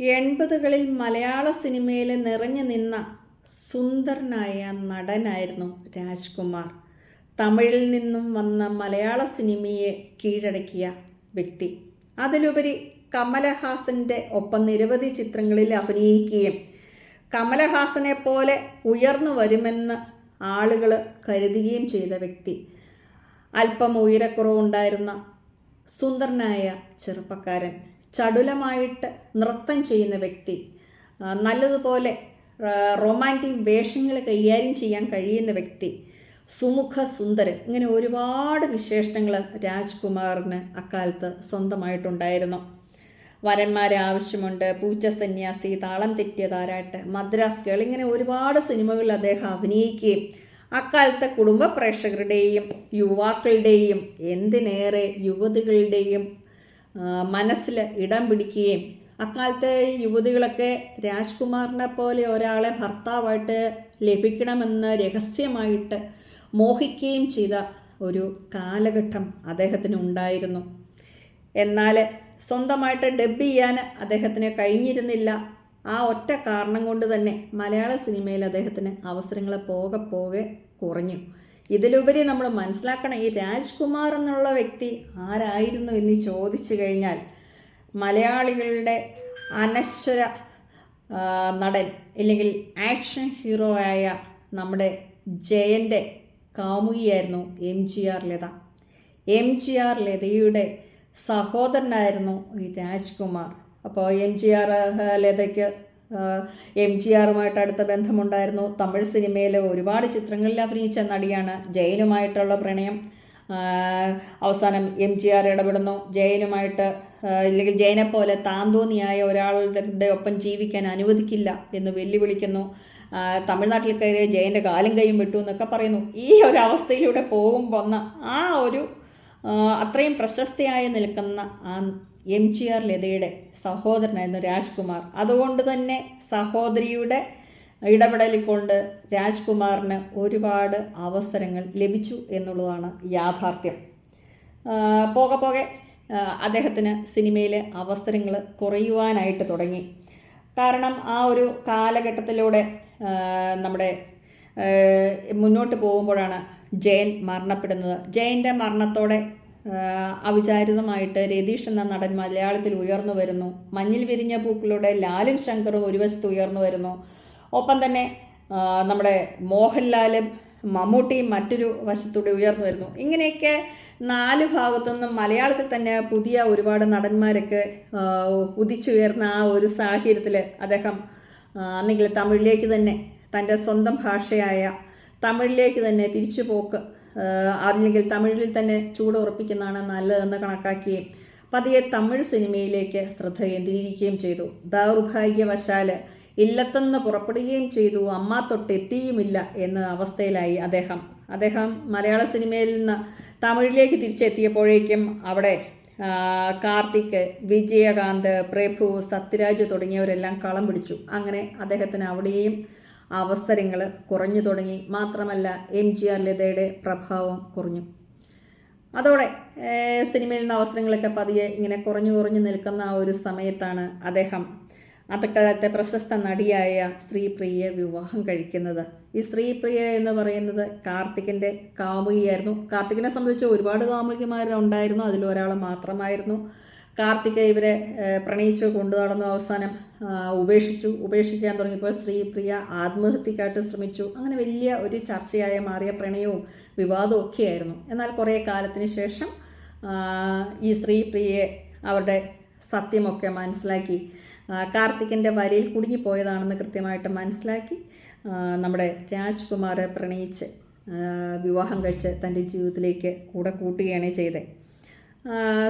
എൺപതുകളിൽ മലയാള സിനിമയിൽ നിറഞ്ഞു നിന്ന സുന്ദരനായ നടനായിരുന്നു രാജ്കുമാർ. തമിഴിൽ നിന്നും വന്ന മലയാള സിനിമയെ കീഴടക്കിയ വ്യക്തി. അതിലുപരി കമലഹാസന്റെ ഒപ്പം നിരവധി ചിത്രങ്ങളിൽ അഭിനയിക്കുകയും കമലഹാസനെ പോലെ ഉയർന്നു വരുമെന്ന് ആളുകൾ കരുതുകയും ചെയ്ത വ്യക്തി. അല്പം ഉയരക്കുറവുണ്ടായിരുന്ന സുന്ദരനായ ചെറുപ്പക്കാരൻ. ചടുലമായിട്ട് നൃത്തം ചെയ്യുന്ന വ്യക്തി നല്ലതുപോലെ റൊമാന്റിക് വേഷങ്ങൾ കൈകാര്യം ചെയ്യാൻ കഴിയുന്ന വ്യക്തി സുമുഖ സുന്ദരൻ. ഇങ്ങനെ ഒരുപാട് വിശേഷണങ്ങൾ രാജ്കുമാറിന് അക്കാലത്ത് സ്വന്തമായിട്ടുണ്ടായിരുന്നു. വരന്മാരെ ആവശ്യമുണ്ട് പൂച്ച സന്യാസി താളം തെറ്റിയ താരാട്ട് മദ്രാസ് കേൾ ഇങ്ങനെ ഒരുപാട് സിനിമകളിൽ അദ്ദേഹം അഭിനയിക്കുകയും അക്കാലത്തെ കുടുംബ പ്രേക്ഷകരുടെയും യുവാക്കളുടെയും എന്തിനേറെ യുവതികളുടെയും മനസ്സിൽ ഇടം പിടിക്കുകയും അക്കാലത്തെ യുവതികളൊക്കെ രാജ്കുമാറിനെ പോലെ ഒരാളെ ഭർത്താവായിട്ട് ലഭിക്കണമെന്ന് രഹസ്യമായിട്ട് മോഹിക്കുകയും ചെയ്ത ഒരു കാലഘട്ടം അദ്ദേഹത്തിന് ഉണ്ടായിരുന്നു. എന്നാൽ സ്വന്തമായിട്ട് ഡബ് ചെയ്യാൻ അദ്ദേഹത്തിന് കഴിഞ്ഞിരുന്നില്ല. ആ ഒറ്റ കാരണം കൊണ്ട് തന്നെ മലയാള സിനിമയിൽ അദ്ദേഹത്തിന് അവസരങ്ങൾ പോകെ പോകെ കുറഞ്ഞു. ഇതിലുപരി നമ്മൾ മനസ്സിലാക്കണം ഈ രാജ്കുമാർ എന്നുള്ള വ്യക്തി ആരായിരുന്നു എന്ന് ചോദിച്ചു കഴിഞ്ഞാൽ മലയാളികളുടെ അനശ്വര നടൻ ഇല്ലെങ്കിൽ ആക്ഷൻ ഹീറോ ആയ നമ്മുടെ ജയന്റെ കാമുകിയായിരുന്നു M G R Latha. M G R ലതയുടെ സഹോദരനായിരുന്നു ഈ രാജ്കുമാർ. അപ്പോൾ എം ജി ആർ ലതയ്ക്ക് എം ജി ആറുമായിട്ട് അടുത്ത ബന്ധമുണ്ടായിരുന്നു. തമിഴ് സിനിമയിൽ ഒരുപാട് ചിത്രങ്ങളിൽ അഭിനയിച്ച നടിയാണ് ജയനുമായിട്ടുള്ള പ്രണയം. അവസാനം എം ജി ആർ ഇടപെടുന്നു. ജയനുമായിട്ട് ഇല്ലെങ്കിൽ ജയനെ പോലെ താന്തോന്നിയായ ഒരാളുടെ ഒപ്പം ജീവിക്കാൻ അനുവദിക്കില്ല എന്ന് വെല്ലുവിളിക്കുന്നു. തമിഴ്നാട്ടിൽ കയറിയ ജയന്റെ കാലും കൈയും വിട്ടു എന്നൊക്കെ പറയുന്നു. ഈ ഒരു അവസ്ഥയിലൂടെ പോകുമ്പോൾ ആ ഒരു അത്രയും പ്രശസ്തയായി നിൽക്കുന്ന ആ എം ജി ആർ ലതയുടെ സഹോദരനായിരുന്നു രാജ്കുമാർ. അതുകൊണ്ട് തന്നെ സഹോദരിയുടെ ഇടപെടലിൽ കൊണ്ട് രാജ്കുമാറിന് ഒരുപാട് അവസരങ്ങൾ ലഭിച്ചു എന്നുള്ളതാണ് യാഥാർത്ഥ്യം. പോക പോകെ അദ്ദേഹത്തിന് സിനിമയിലെ അവസരങ്ങൾ കുറയുവാനായിട്ട് തുടങ്ങി. കാരണം ആ ഒരു കാലഘട്ടത്തിലൂടെ നമ്മുടെ മുന്നോട്ട് പോകുമ്പോഴാണ് ജയൻ മരണപ്പെടുന്നത്. ജയന്റെ മരണത്തോടെ അവിചാരിതമായിട്ട് രതീഷ് എന്ന നടൻ മലയാളത്തിൽ ഉയർന്നു വരുന്നു. മഞ്ഞിൽ വിരിഞ്ഞ പൂക്കളുടെ ലാലും ശങ്കറും ഒരു വശത്ത് ഉയർന്നു വരുന്നു. ഒപ്പം തന്നെ നമ്മുടെ മോഹൻലാലും മമ്മൂട്ടിയും മറ്റൊരു വശത്തൂടെ ഉയർന്നു വരുന്നു. ഇങ്ങനെയൊക്കെ നാല് ഭാഗത്തു നിന്നും മലയാളത്തിൽ തന്നെ പുതിയ ഒരുപാട് നടന്മാരൊക്കെ ഉദിച്ചുയർന്ന ആ ഒരു സാഹചര്യത്തിൽ അദ്ദേഹം അന്നെങ്കിലും തമിഴിലേക്ക് തന്നെ തന്റെ സ്വന്തം ഭാഷയായ തമിഴിലേക്ക് തന്നെ തിരിച്ചു പോക്ക് അല്ലെങ്കിൽ തമിഴിൽ തന്നെ ചൂട് ഉറപ്പിക്കുന്നതാണ് നല്ലതെന്ന് കണക്കാക്കുകയും പതിയെ തമിഴ് സിനിമയിലേക്ക് ശ്രദ്ധ കേന്ദ്രീകരിക്കുകയും ചെയ്തു. ദൗർഭാഗ്യവശാൽ ഇല്ലത്തെന്ന് പുറപ്പെടുകയും ചെയ്തു. അമ്മ തൊട്ടെത്തിയുമില്ല എന്ന അവസ്ഥയിലായി അദ്ദേഹം. അദ്ദേഹം മലയാള സിനിമയിൽ നിന്ന് തമിഴിലേക്ക് തിരിച്ചെത്തിയപ്പോഴേക്കും അവിടെ കാർത്തിക് വിജയകാന്ത് പ്രഭു സത്യരാജ് തുടങ്ങിയവരെല്ലാം കളം പിടിച്ചു. അങ്ങനെ അദ്ദേഹത്തിന് അവിടെയും അവസരങ്ങൾ കുറഞ്ഞു തുടങ്ങി. മാത്രമല്ല എം ജി ആർ ലതയുടെ പ്രഭാവം കുറഞ്ഞു. അതോടെ സിനിമയിൽ നിന്ന് അവസരങ്ങളൊക്കെ പതിയെ ഇങ്ങനെ കുറഞ്ഞു കുറഞ്ഞു നിൽക്കുന്ന ആ ഒരു സമയത്താണ് അദ്ദേഹം അത്തക്കാലത്തെ പ്രശസ്ത നടിയായ ശ്രീപ്രിയയെ വിവാഹം കഴിക്കുന്നത്. ഈ ശ്രീപ്രിയ എന്ന് പറയുന്നത് കാർത്തികിന്റെ കാമുകിയായിരുന്നു. കാർത്തികിനെ സംബന്ധിച്ച് ഒരുപാട് കാമുകിമാരുണ്ടായിരുന്നു. അതിലൊരാൾ മാത്രമായിരുന്നു. കാർത്തിക ഇവരെ പ്രണയിച്ച് കൊണ്ടു നടന്നു അവസാനം ഉപേക്ഷിച്ചു. ഉപേക്ഷിക്കാൻ തുടങ്ങിയപ്പോൾ ശ്രീപ്രിയ ആത്മഹത്യക്കായിട്ട് ശ്രമിച്ചു. അങ്ങനെ വലിയ ഒരു ചർച്ചയായ മാറിയ പ്രണയവും വിവാദവും ഒക്കെയായിരുന്നു. എന്നാൽ കുറേ കാലത്തിന് ശേഷം ഈ ശ്രീപ്രിയയെ അവരുടെ സത്യമൊക്കെ മനസ്സിലാക്കി. കാർത്തികിന്റെ വരയിൽ കുടുങ്ങിപ്പോയതാണെന്ന് കൃത്യമായിട്ട് മനസ്സിലാക്കി നമ്മുടെ രാജ്കുമാർ പ്രണയിച്ച് വിവാഹം കഴിച്ച് തന്റെ ജീവിതത്തിലേക്ക് കൂടെ കൂട്ടുകയാണ് ചെയ്തത്.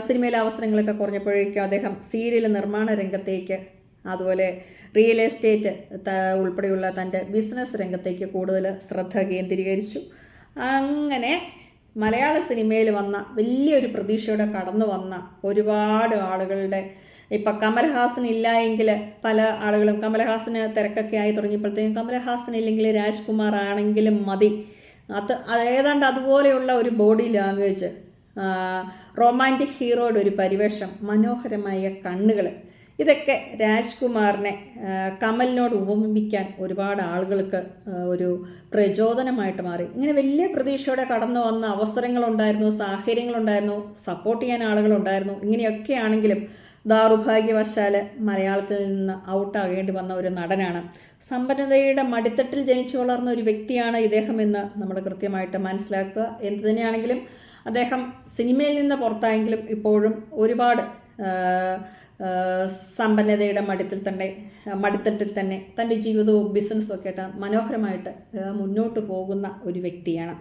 സിനിമയിലെ അവസരങ്ങളൊക്കെ കുറഞ്ഞപ്പോഴേക്കും അദ്ദേഹം സീരിയൽ നിർമ്മാണ രംഗത്തേക്ക് അതുപോലെ റിയൽ എസ്റ്റേറ്റ് ഉൾപ്പെടെയുള്ള തന്റെ ബിസിനസ് രംഗത്തേക്ക് കൂടുതൽ ശ്രദ്ധ കേന്ദ്രീകരിച്ചു. അങ്ങനെ മലയാള സിനിമയിൽ വന്ന വലിയൊരു പ്രതീക്ഷയോടെ കടന്നു വന്ന ഒരുപാട് ആളുകളുടെ ഇപ്പം കമൽഹാസൻ ഇല്ല എങ്കിൽ പല ആളുകളും കമൽഹാസന് തിരക്കൊക്കെ ആയി തുടങ്ങിയപ്പോഴത്തേക്കും കമൽഹാസൻ ഇല്ലെങ്കിൽ രാജ്കുമാർ ആണെങ്കിലും മതി. അത് ഏതാണ്ട് അതുപോലെയുള്ള ഒരു ബോഡി ലാംഗ്വേജ് റൊമാന്റിക് ഹീറോയുടെ ഒരു പരിവേഷം മനോഹരമായ കണ്ണുകൾ ഇതൊക്കെ രാജ്കുമാറിനെ കമലിനോട് ഉപമിക്കാൻ ഒരുപാട് ആളുകൾക്ക് ഒരു പ്രചോദനമായിട്ട് മാറി. ഇങ്ങനെ വലിയ പ്രതീക്ഷയോടെ കടന്നു വന്ന അവസരങ്ങളുണ്ടായിരുന്നു സാഹചര്യങ്ങളുണ്ടായിരുന്നു സപ്പോർട്ട് ചെയ്യാൻ ആളുകളുണ്ടായിരുന്നു. ഇങ്ങനെയൊക്കെ ആണെങ്കിലും ദൗർഭാഗ്യവശാൽ മലയാളത്തിൽ നിന്ന് ഔട്ടാകേണ്ടി വന്ന ഒരു നടനാണ്. സമ്പന്നതയുടെ മടിത്തട്ടിൽ ജനിച്ചു വളർന്ന ഒരു വ്യക്തിയാണ് ഇദ്ദേഹം എന്ന് നമ്മൾ കൃത്യമായിട്ട് മനസ്സിലാക്കുക എന്ത് തന്നെയാണെങ്കിലും അദ്ദേഹം സിനിമയിൽ നിന്ന് പുറത്തായെങ്കിലും ഇപ്പോഴും ഒരുപാട് സമ്പന്നതയുടെ മടിത്തിൽ തന്നെ മടിത്തട്ടിൽ തന്നെ തന്റെ ജീവിതവും ബിസിനസ്സും ഒക്കെ ആയിട്ട് മനോഹരമായിട്ട് മുന്നോട്ട് പോകുന്ന ഒരു വ്യക്തിയാണ്.